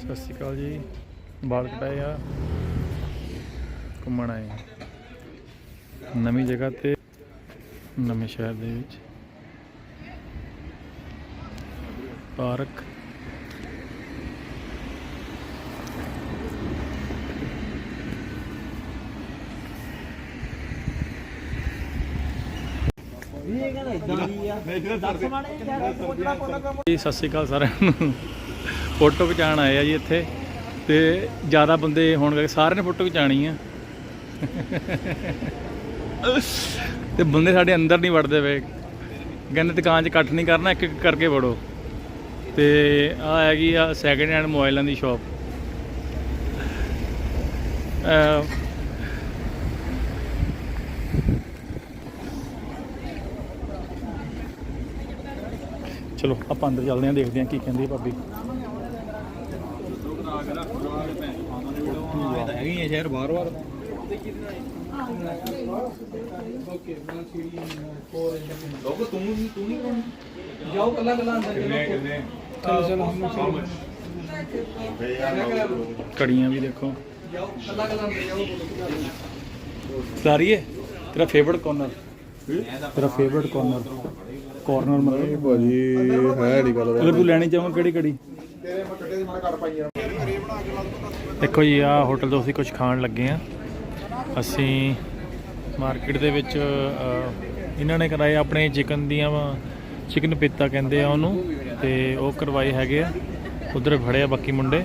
ਸਤਿ ਸ਼੍ਰੀ ਅਕਾਲ ਜੀ। ਬਾਲ ਕਟਾਏ ਆ ਘੁੰਮਣ ਆਏ ਨਵੀਂ ਜਗ੍ਹਾ ਤੇ ਨਵੇਂ ਸ਼ਹਿਰ ਦੇ ਵਿੱਚ। ਪਾਰਕ। ਜੀ ਸਤਿ ਸ਼੍ਰੀ ਅਕਾਲ ਸਾਰਿਆਂ ਨੂੰ। ਫੋਟੋ ਖਿਚਾਉਣ ਆਏ ਆ ਜੀ ਇੱਥੇ ਤੇ ਜ਼ਿਆਦਾ ਬੰਦੇ ਹੋਣ ਕਰਕੇ ਸਾਰਿਆਂ ਨੇ ਫੋਟੋ ਖਿਚਾਣੀ ਆ। ਤੇ ਬੰਦੇ ਸਾਡੇ ਅੰਦਰ ਨਹੀਂ ਵੜਦੇ ਵੇ ਕਹਿੰਦੇ ਦੁਕਾਨ 'ਚ ਇਕੱਠ ਨਹੀਂ ਕਰਨਾ, ਇੱਕ ਇੱਕ ਕਰਕੇ ਵੜੋ। ਤੇ ਆ ਹੈਗੀ ਆ ਸੈਕਿੰਡ ਹੈਂਡ ਮੋਬਾਈਲਾਂ ਦੀ ਸ਼ਾਪ ਚਲੋ, ਆਪਾਂ ਅੰਦਰ ਚੱਲਦੇ ਹਾਂ, ਦੇਖਦੇ ਹਾਂ ਕੀ ਕਹਿੰਦੀ ਭਾਬੀ। ਸ਼ਹਿਰ ਬਾਰ ਬਾਰ ਲੋਕ ਤੂੰ ਤੂੰ ਨਹੀਂ ਕਰਾਉਣੀ ਜਾਓ ਕੱਲਾ ਕੱਲਾ ਅੰਦਰ ਕਿੰਨੇ ਕਿੰਨੇ? ਚਲੋ ਚਲੋ ਹਮ ਕੜੀਆਂ ਵੀ ਦੇਖੋ। ਜਾਓ ਕੱਲਾ ਕੱਲਾ ਅੰਦਰ ਜਾਓ। ਸਾਰੀ ਹੈ ਤੇਰਾ ਫੇਵਰਟ ਕਾਰਨਰ ਤੇਰਾ ਫੇਵਰਟ ਕਾਰਨਰ ਕਾਰਨਰ ਮਤਲਬ? ਭਾਜੀ ਹੈ ਨਹੀਂ ਗੱਲ। ਅਗਰ ਤੂੰ ਲੈਣੀ ਚਾਹਵੇਂ ਕਿਹੜੀ ਕੜੀ ਤੇਰੇ ਮੈਂ ਕੱਟੇ ਦੀ ਮੈਂ ਕੱਟ ਪਾਈਆਂ ਦੇਖੋ ਜੀ ਆ ਹੋਟਲ ਤੋਂ ਅਸੀਂ ਕੁਝ ਖਾਣ ਲੱਗੇ ਆ। ਅਸੀਂ ਮਾਰਕੀਟ ਦੇ ਵਿੱਚ ਇਹਨਾਂ ਨੇ ਕਰਾਏ ਆਪਣੇ ਚਿਕਨ ਦੀਆਂ ਚਿਕਨ ਪਿੱਤਾ ਕਹਿੰਦੇ ਆ ਉਹਨੂੰ, ਤੇ ਉਹ ਕਰਵਾਏ ਹੈਗੇ ਆ। ਉਧਰ ਖੜੇ ਆ ਬਾਕੀ ਮੁੰਡੇ,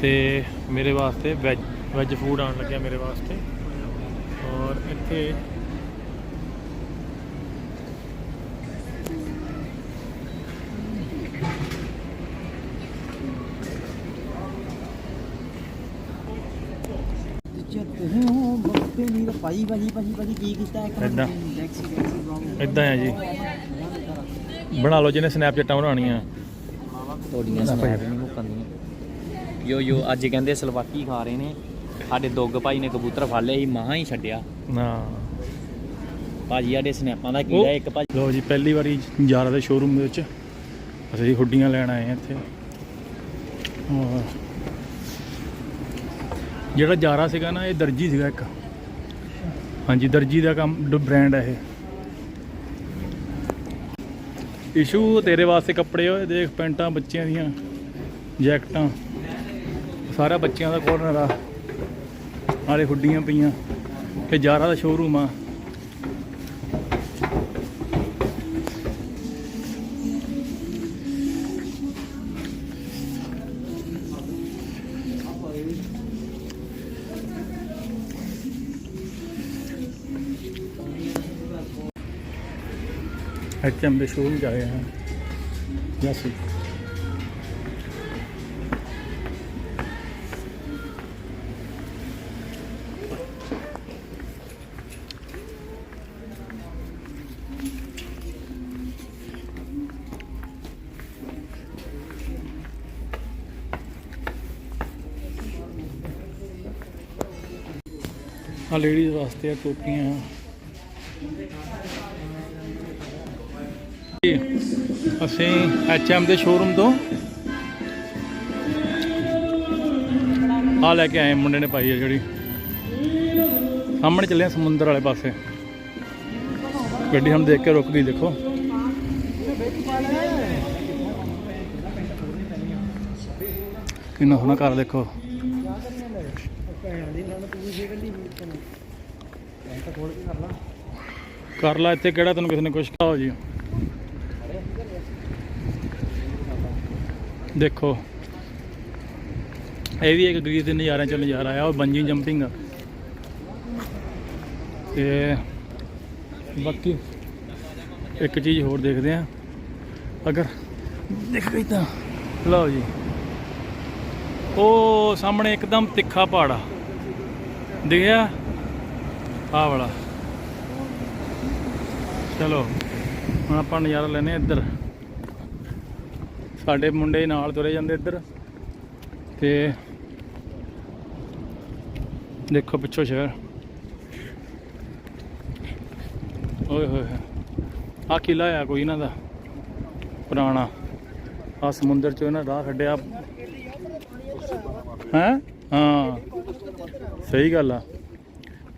ਤੇ ਮੇਰੇ ਵਾਸਤੇ ਵੈਜ ਵੈਜ ਫੂਡ ਆਉਣ ਲੱਗਿਆ ਮੇਰੇ ਵਾਸਤੇ। ਔਰ ਇੱਥੇ ਤੁਸੀਂ ਹੋ ਭਾਈ ਭਾਜੀ ਭਾਜੀ ਭਾਜੀ ਕੀ ਕੀਤਾ ਇੱਕ ਏਦਾਂ। ਟੈਕਸੀ ਟੈਕਸੀ ਪ੍ਰੋਬਲਮ ਇਦਾਂ ਆ ਜੀ। ਬਣਾ ਲਓ ਜਿਹਨੇ ਸਨੈਪਚੈਟਾਂ ਬਣਾਉਣੀਆਂ ਤੁਹਾਡੀਆਂ ਸਨੈਪ ਨਹੀਂ ਮੁੱਕਣਦੀਆਂ ਯੋ ਯੋ ਅੱਜ ਕਹਿੰਦੇ ਸਲਵਾਕੀ ਖਾ ਰਹੇ ਨੇ। ਸਾਡੇ ਦੁੱਗ ਭਾਈ ਨੇ ਕਬੂਤਰ ਫੜ ਲਿਆ ਸੀ ਮਹਾ ਹੀ ਛੱਡਿਆ। ਨਾ। ਭਾਜੀ ਸਾਡੇ ਸਨੈਪਾਂ ਦਾ ਕੀੜਾ ਇੱਕ ਭਾਜੀ? ਲੋ ਜੀ ਪਹਿਲੀ ਵਾਰੀ ਜਾਰਾ ਦੇ ਸ਼ੋਰੂਮ ਦੇ ਵਿੱਚ ਅਸੀਂ ਹੁੱਡੀਆਂ ਲੈਣ ਆਏ ਹਾਂ ਇੱਥੇ। ਜਿਹੜਾ ਜਾਰਾ ਸੀਗਾ ਨਾ ਇਹ ਦਰਜੀ ਸੀਗਾ ਇੱਕ। ਹਾਂਜੀ, ਦਰਜੀ ਦਾ ਕੰਮ ਬ੍ਰਾਂਡ ਹੈ ਇਹ। ਇਸ਼ੂ ਤੇਰੇ ਵਾਸਤੇ ਕੱਪੜੇ ਹੋਏ ਦੇਖ, ਪੈਂਟਾਂ ਬੱਚਿਆਂ ਦੀਆਂ, ਜੈਕਟਾਂ। ਸਾਰਾ ਬੱਚਿਆਂ ਦਾ ਕੋਰਨਰ ਆ। ਆਲੇ ਹੁੱਡੀਆਂ ਪਈਆਂ। ਇਹ ਜਾਰਾ ਦਾ ਸ਼ੋਰੂਮ ਆ। ਐਚਐਮ ਦੇ ਸ਼ੋਰੂਮ ਜਾ ਰਹੇ ਹਾਂ ਯਾਸੀ ਆ ਲੇਡੀਜ਼ ਵਾਸਤੇ ਆ ਟੋਪੀਆਂ ਜੀ, ਅਸੀਂ ਐਚਐਮ ਦੇ ਸ਼ੋਰੂਮ ਤੋਂ ਆ ਲੈ ਕੇ ਆਏ ਮੁੰਡੇ ਨੇ ਪਾਈ ਹੈ ਜਿਹੜੀ। ਸਾਹਮਣੇ ਚੱਲੇ ਆ ਸਮੁੰਦਰ ਵਾਲੇ ਪਾਸੇ। ਗੱਡੀ ਹਮ ਦੇਖ ਕੇ ਰੁਕ ਗਈ, ਦੇਖੋ। ਕਿੰਨਾ ਸੋਹਣਾ ਘਰ ਦੇਖੋ। ਕਰ ਲਾ, ਇੱਥੇ ਕਿਹੜਾ ਤੈਨੂੰ ਕਿਸੇ ਨੇ ਕੁਛ ਕਹਾ ਜੀ। ਦੇਖੋ। ਇਹ ਵੀ ਇੱਕ ਗਰੀਬ ਦੇ ਨਜ਼ਾਰਿਆਂ ਚੋਂ ਨਜ਼ਾਰਾ ਆ ਉਹ ਬੰਜੀ ਜੰਪਿੰਗ ਆ। ਤੇ ਬਾਕੀ ਇੱਕ ਚੀਜ਼ ਹੋਰ ਦੇਖਦੇ ਆ ਅਗਰ ਦਿਖ ਗਈ ਤਾਂ, ਲਓ ਜੀ। ਉਹ ਸਾਹਮਣੇ ਇੱਕਦਮ ਤਿੱਖਾ ਪਹਾੜ ਆ। ਦਿਖਿਆ? ਆਹ ਵਾਲਾ। ਚਲੋ, ਹੁਣ ਆਪਾਂ ਨਜ਼ਾਰਾ ਲੈਨੇ ਇੱਧਰ। ਸਾਡੇ ਮੁੰਡੇ ਨਾਲ ਤੁਰੇ ਜਾਂਦੇ ਇੱਧਰ। ਤੇ ਦੇਖੋ ਪਿੱਛੋਂ ਸ਼ਹਿਰ। ਓਏ ਹੋਏ ਆ ਕਿਲਾ ਆ ਕੋਈ ਇਹਨਾਂ ਦਾ? ਪੁਰਾਣਾ। ਆ ਸਮੁੰਦਰ ਚੋਂ ਇਹਨਾਂ ਰਾਹ ਕੱਢਿਆ। ਹੈ? ਹਾਂ। ਸਹੀ ਗੱਲ ਆ।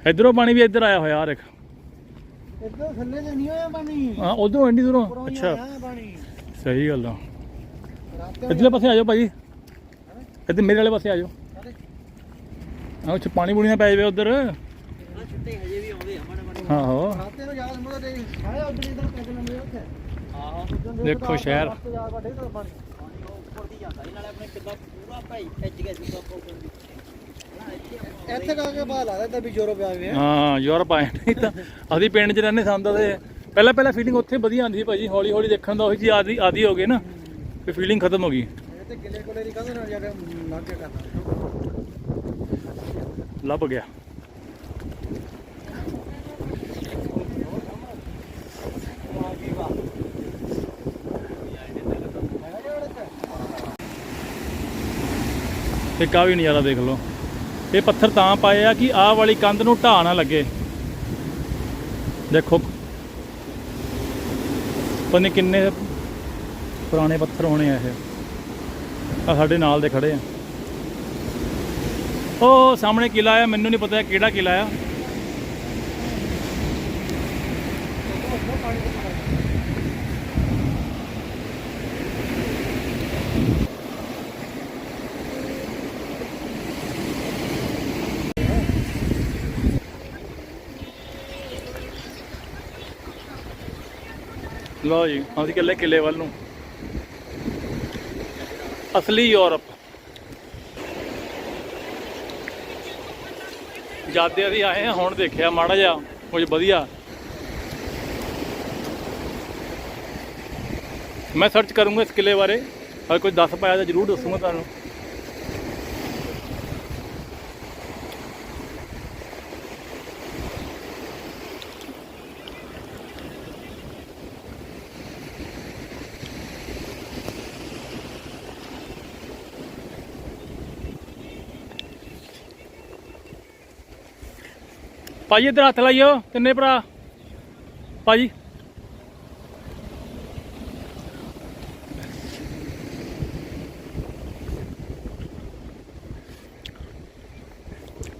ਇਧਰੋਂ ਪਾਣੀ ਵੀ ਇੱਧਰ ਆਇਆ ਹੋਇਆ ਆ ਦੇਖ। ਇੱਧਰ ਥੱਲੇ ਨਹੀਂ ਹੋਇਆ ਪਾਣੀ? ਹਾਂ ਉਧਰੋਂ ਇੰਨੀ ਦੂਰੋਂ? ਅੱਛਾ। ਸਹੀ ਗੱਲ ਆ। ਇੱਧਰਲੇ ਪਾਸੇ ਆ ਜਾਓ ਭਾਜੀ। ਇੱਧਰ ਮੇਰੇ ਵਾਲੇ ਪਾਸੇ ਆ ਜਾਓ। ਆਹ ਉੱਚ ਪਾਣੀ ਪੂਣੀ ਨਾ ਪੈ ਜਾਵੇ ਉਧਰ। ਛੁੱਟੇ ਹਜੇ ਵੀ ਆਉਂਦੇ ਆ ਮਾੜੇ ਮਾੜੇ ਆਹੋ। ਰਾਤੇ ਨੂੰ ਯਾਦ ਮੁੰਡਾ ਦੇ ਸਾਇਆ ਉਧਰ ਇਧਰ ਪੈਦਲ ਲੰਮੇ ਉੱਥੇ ਆਹੋ ਦੇਖੋ ਸ਼ਹਿਰ। ਰਾਤੇ ਯਾਦ ਵੱਡੇ ਤਾਂ ਪਾਣੀ ਪਾਣੀ ਉਹ ਉੱਪਰ ਦੀ ਜਾਂਦਾ ਸੀ ਨਾਲੇ ਆਪਣੇ ਕਿੱਦਾਂ ਪੂਰਾ ਭਾਈ ਖਿੱਚ ਗਿਆ ਸੀ ਉੱਪਰ ਇੱਥੇ ਕਾ ਕੇ ਬਾਹਰ ਲਾ ਦਿੱਤਾ ਵੀ ਯੂਰਪ ਆ ਗਏ ਹਾਂ ਯੂਰਪ ਆਏ। ਨਹੀਂ ਤਾਂ ਅਸੀਂ ਪਿੰਡ 'ਚ ਰਹਿੰਦੇ ਸੰਦਾ ਤੇ ਪਹਿਲਾਂ ਪਹਿਲਾਂ ਫੀਲਿੰਗ ਉੱਥੇ ਵਧੀਆ ਆਉਂਦੀ ਸੀ ਭਾਜੀ। ਹੌਲੀ ਹੌਲੀ ਦੇਖਣ ਦਾ ਉਹੀ ਆਦੀ ਆਦੀ ਹੋ ਗਏ ਨਾ। ਫਿਰ ਫੀਲਿੰਗ ਖਤਮ ਹੋ ਗਈ। ਤੇ ਗਿੱਲੇ ਕੋਲੇ ਦੀ ਕੰਧ ਨਾਲ ਜਾ ਕੇ ਲੱਗ ਕੇ ਕਰਨਾ ਲੱਭ ਗਿਆ। ਇੱਕ ਆ ਵੀ ਨਜ਼ਾਰਾ ਦੇਖ ਲਓ। ਇਹ ਪੱਥਰ ਤਾਂ ਪਾਏ ਆ ਕਿ ਆਹ ਵਾਲੀ ਕੰਧ ਨੂੰ ਢਾਹ ਨਾ ਲੱਗੇ। ਦੇਖੋ। ਪਤਾ ਨਹੀਂ ਕਿੰਨੇ ਪੁਰਾਣੇ ਪੱਥਰ ਹੋਣੇ ਆ ਇਹ। ਆ ਸਾਡੇ ਨਾਲ ਦੇ ਖੜੇ ਆ। ਉਹ ਸਾਹਮਣੇ ਕਿਲਾ ਆ, ਮੈਨੂੰ ਨਹੀਂ ਪਤਾ ਕਿਹੜਾ ਕਿਲਾ ਆ। ਲਓ ਜੀ, ਅਸੀਂ ਕਿੱਲੇ ਕਿਲੇ ਵੱਲ ਨੂੰ। ਅਸਲੀ ਯੂਰਪ। ਜਾਦੇ ਅਸੀਂ ਆਏ ਹਾਂ ਹੁਣ ਦੇਖਿਆ ਮਾੜਾ ਜਿਹਾ ਕੁਝ ਵਧੀਆ। ਮੈਂ ਸਰਚ ਕਰੂੰਗਾ ਇਸ ਕਿਲੇ ਬਾਰੇ। ਅਗਰ ਕੋਈ ਦੱਸ ਪਾਇਆ ਤਾਂ ਜ਼ਰੂਰ ਦੱਸੂਗਾ ਤੁਹਾਨੂੰ। ਭਾਜੀ ਇੱਧਰ ਹੱਥ ਲਾਈਓ, ਤਿੰਨੇ ਭਰਾ। ਭਾਜੀ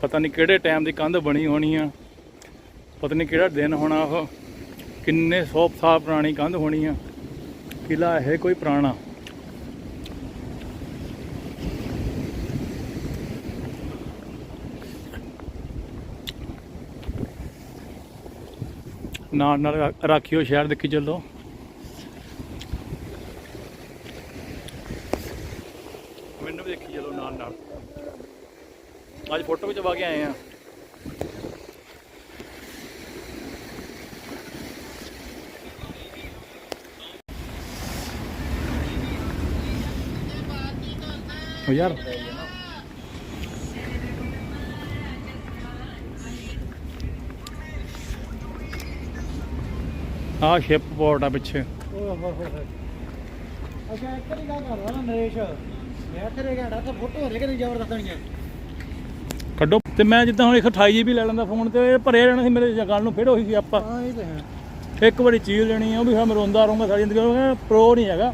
ਪਤਾ ਨਹੀਂ ਕਿਹੜੇ ਟਾਈਮ ਦੀ ਕੰਧ ਬਣੀ ਹੋਣੀ ਆ। ਪਤਾ ਨਹੀਂ ਕਿਹੜਾ ਦਿਨ ਹੋਣਾ ਉਹ। ਕਿੰਨੇ ਸੌ ਸਾਲ ਪੁਰਾਣੀ ਕੰਧ ਹੋਣੀ ਆ। ਕਿਲਾ ਇਹ ਕੋਈ ਪੁਰਾਣਾ। ਨਾਲ ਨਾਲ ਰਾ- ਰਾਖਿਓ ਸ਼ਹਿਰ ਦੇਖੀ ਚੱਲੋ। ਮੈਨੂੰ ਵੀ ਦੇਖੀ ਚੱਲੋ ਨਾਲ ਨਾਲ। ਅੱਜ ਫੋਟੋ ਵੀ ਚਵਾ ਕੇ ਆਏ ਆ। ਉਹ ਯਾਰ ਆ ਸ਼ਿਪ ਪੋਰਟ ਆ ਪਿੱਛੇ। ਓਏ ਹੋ ਹੋ ਹੋ ਅੱਛਾ ਇੱਕ ਦੀ ਗੱਲ ਕਰਦਾ ਨਾ ਨਰੇਸ਼। ਮੈਂ ਤੇਰੇ ਘਾੜਾ ਤਾਂ ਫੋਟੋ ਹਰੇ ਕਿ ਨਹੀਂ ਜ਼ਬਰਦਸਤ ਨਹੀਂ ਕੱਢੋ। ਤੇ ਮੈਂ ਜਿੱਦਾਂ ਹੁਣ 128 ਜੀਬੀ ਲੈ ਲੈਂਦਾ ਫੋਨ ਤੇ ਇਹ ਭਰਿਆ ਰਹਿਣਾ ਸੀ ਮੇਰੇ ਗੱਲ ਨੂੰ ਫਿਰ ਉਹੀ ਸੀ ਆਪਾਂ। ਹਾਂ ਇਹ ਤਾਂ ਹੈ। ਇੱਕ ਵਾਰੀ ਚੀਜ਼ ਲੈਣੀ ਆ ਉਹ ਵੀ ਹਾਂ ਮੈਂ ਰੋਂਦਾ ਰਹੂੰਗਾ ਸਾਰੀ ਜ਼ਿੰਦਗੀ ਉਹ ਪ੍ਰੋ ਨਹੀਂ ਹੈਗਾ।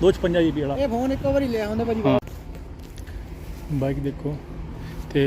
256 ਜੀਬੀ ਵਾਲਾ। ਇਹ ਫੋਨ ਇੱਕੋ ਵਾਰੀ ਲਿਆ ਹੁੰਦਾ ਭਾਜੀ ਬਾਈਕ ਦੇਖੋ। ਤੇ